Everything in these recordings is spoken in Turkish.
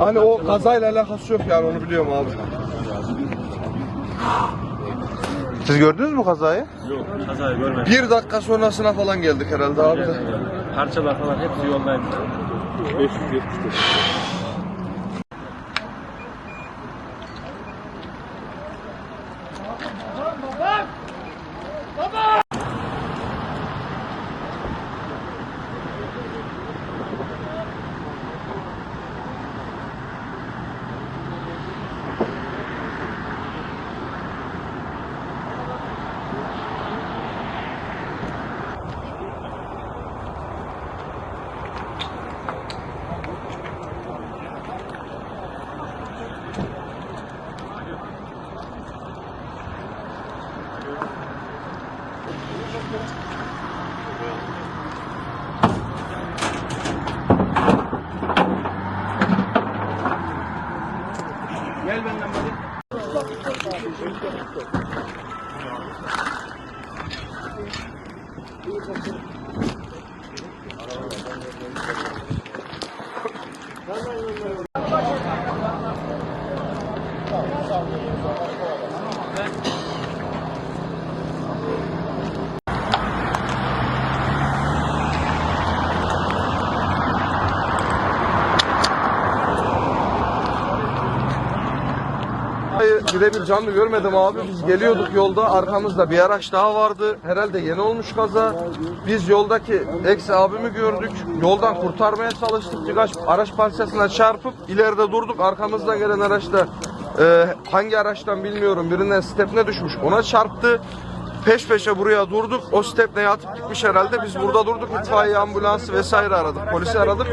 Hani o kazayla alakası yok yani onu biliyorum abi. Siz gördünüz mü kazayı? Yok kazayı görmedim. Bir dakika sonrasına falan geldik herhalde abi de. Parçalar falan hepsi yoldaymış. 574. Hayır, birebir canlı görmedim abi. Biz geliyorduk yolda arkamızda bir araç daha vardı. Herhalde yeni olmuş kaza. Biz yoldaki ex abimi gördük. Yoldan kurtarmaya çalıştık. Birkaç araç parçasına çarpıp ileride durduk. Arkamızdan gelen araçta e, hangi araçtan bilmiyorum birinden stepne düşmüş. Ona çarptı. Peş peşe buraya durduk. O stepneye atıp gitmiş herhalde. Biz burada durduk. İtfaiye ambulansı vesaire aradık. Polisi aradık.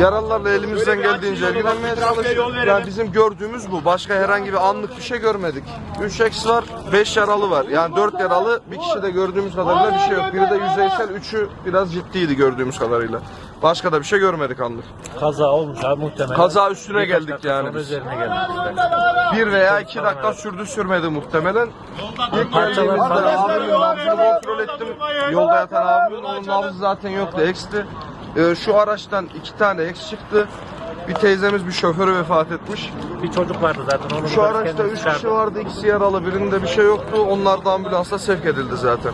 Yaralılarla elimizden geldiğince ilgilenmeye çalıştık. Yani bizim gördüğümüz bu. Başka herhangi bir anlık bir şey görmedik. 3 eks var, 5 yaralı var. Yani 4 yaralı, bir kişi de gördüğümüz kadarıyla bir şey yok. Biri de yüzeysel, üçü biraz ciddiydi gördüğümüz kadarıyla. Başka da bir şey görmedik anlık. Kaza olmuş abi muhtemelen. Kaza üstüne Birkaç geldik dakika yani sonra biz. üzerine geldik. Bir veya iki dakika sürdü sürmedi muhtemelen. İlk geldiğimizde falan- abimin nabzını kontrol ettim. Yolda yatan abimin onun nabzı zaten yoktu, eksti. Ee, şu araçtan iki tane eks çıktı. Bir teyzemiz bir şoförü vefat etmiş. Bir çocuk vardı zaten. Onu Şu araçta üç kişi vardı, ikisi yaralı, birinde bir şey yoktu. Onlar da ambulansla sevk edildi zaten.